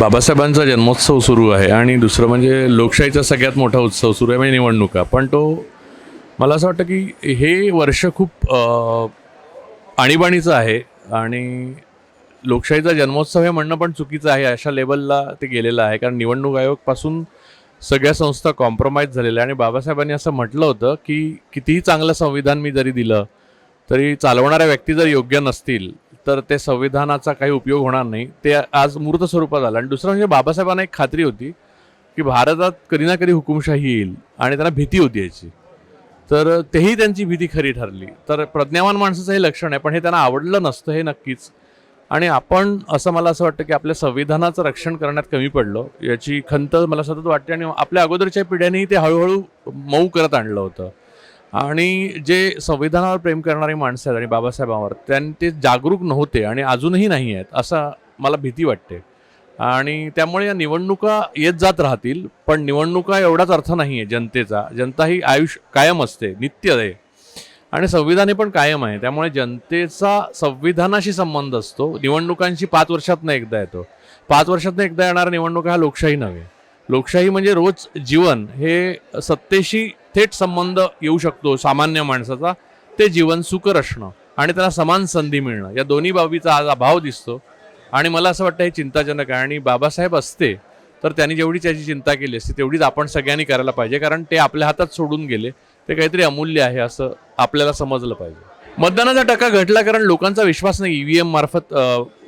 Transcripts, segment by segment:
बाबासाहेबांचा जन्मोत्सव सुरू आहे आणि दुसरं म्हणजे लोकशाहीचा सगळ्यात मोठा उत्सव सुरू आहे म्हणजे निवडणुका. पण तो मला असं वाटतं की हे वर्ष खूप आणीबाणीचं आहे आणि लोकशाहीचा जन्मोत्सव हे म्हणणं पण चुकीचं आहे अशा लेवलला ते गेलेलं आहे. कारण निवडणूक आयोगपासून सगळ्या संस्था कॉम्प्रोमाइज झालेल्या आहे आणि बाबासाहेबांनी असं म्हटलं होतं की कितीही चांगलं संविधान मी जरी दिलं तरी चालवणाऱ्या व्यक्ती जर योग्य नसतील तर ते संविधानाचा काही उपयोग होणार नाही. ते आज मूर्त स्वरूपात आलं. आणि दुसरं म्हणजे बाबासाहेबांना एक खात्री होती की भारतात कधी ना कधी हुकुमशाही येईल आणि त्यांना भीती होती याची. तर तेही त्यांची भीती खरी ठरली. तर प्रज्ञावान माणसाचं हे लक्षण आहे पण हे त्यांना आवडलं नसतं हे नक्कीच. आणि आपण असं मला असं वाटतं की आपल्या संविधानाचं रक्षण करण्यात कमी पडलं. याची खंत मला सतत वाटते आणि आपल्या अगोदरच्या पिढ्यांनीही ते हळूहळू मऊ करत आणलं होतं. आणि जे संविधानावर प्रेम करणारी माणसं आहेत आणि बाबासाहेबांवर त्यांनी ते जागरूक नव्हते आणि अजूनही नाही आहेत असं मला भीती वाटते. आणि त्यामुळे या निवडणुका येत जात राहतील पण निवडणुका एवढाच अर्थ नाही आहे जनतेचा. जनता ही आयुष्य कायम असते नित्य आहे. आणि संविधान हे पण कायम आहे. त्यामुळे जनतेचा संविधानाशी संबंध असतो. निवडणुकांशी पाच वर्षातनं एकदा येतो. पाच वर्षातनं एकदा येणाऱ्या निवडणुका हा लोकशाही नव्हे. लोकशाही म्हणजे रोज जीवन. हे सत्तेशी थेट संबंध येऊ शकतो सामान्य माणसाचा. ते जीवन सुकर असणं आणि त्याला समान संधी मिळणं. या दोन्ही बाबीचा आज अभाव दिसतो. आणि मला असं वाटतं हे चिंताजनक आहे. आणि बाबासाहेब असते तर त्यांनी जेवढी त्याची चिंता केली असते तेवढीच आपण सगळ्यांनी करायला पाहिजे. कारण ते आपल्या हातात सोडून गेले. ते काहीतरी अमूल्य आहे असं आपल्याला समजलं पाहिजे. मतदानाचा टक्का घटला कारण लोकांचा विश्वास नाही ईव्हीएम मार्फत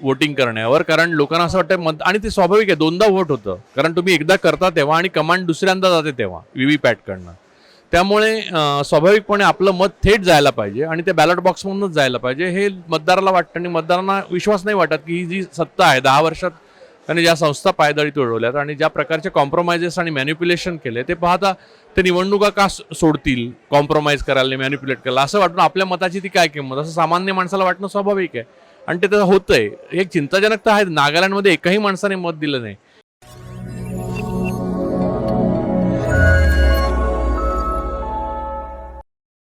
वोटिंग करण्यावर. कारण लोकांना असं वाटतं मत आणि ते स्वाभाविक आहे. दोनदा वोट होतं. कारण तुम्ही एकदा करता तेव्हा आणि कमांड दुसऱ्यांदा जाते तेव्हा. व्ही व्ही पॅटकडनं त्यामुळे स्वाभाविकपणे आपलं मत थेट जायला पाहिजे आणि ते बॅलट बॉक्समधूनच जायला पाहिजे. हे मतदाराला वाटतं आणि मतदारांना विश्वास नाही वाटत की ही जी सत्ता आहे दहा वर्षात त्यांनी ज्या संस्था पायदळी तुडवल्यात आणि ज्या प्रकारचे कॉम्प्रोमाइजेस आणि मॅन्युप्युलेशन केले ते पाहता ते निवडणुका का सोडतील कॉम्प्रोमाइज करायला मॅन्युप्युलेट करायला? असं वाटून आपल्या मताची ती काय किंमत? असं सामान्य माणसाला वाटणं स्वाभाविक आहे. आणि ते तसं होतंय. हे एक चिंताजनक तर आहे नागालँडमध्ये एकही माणसाने मत दिलं नाही.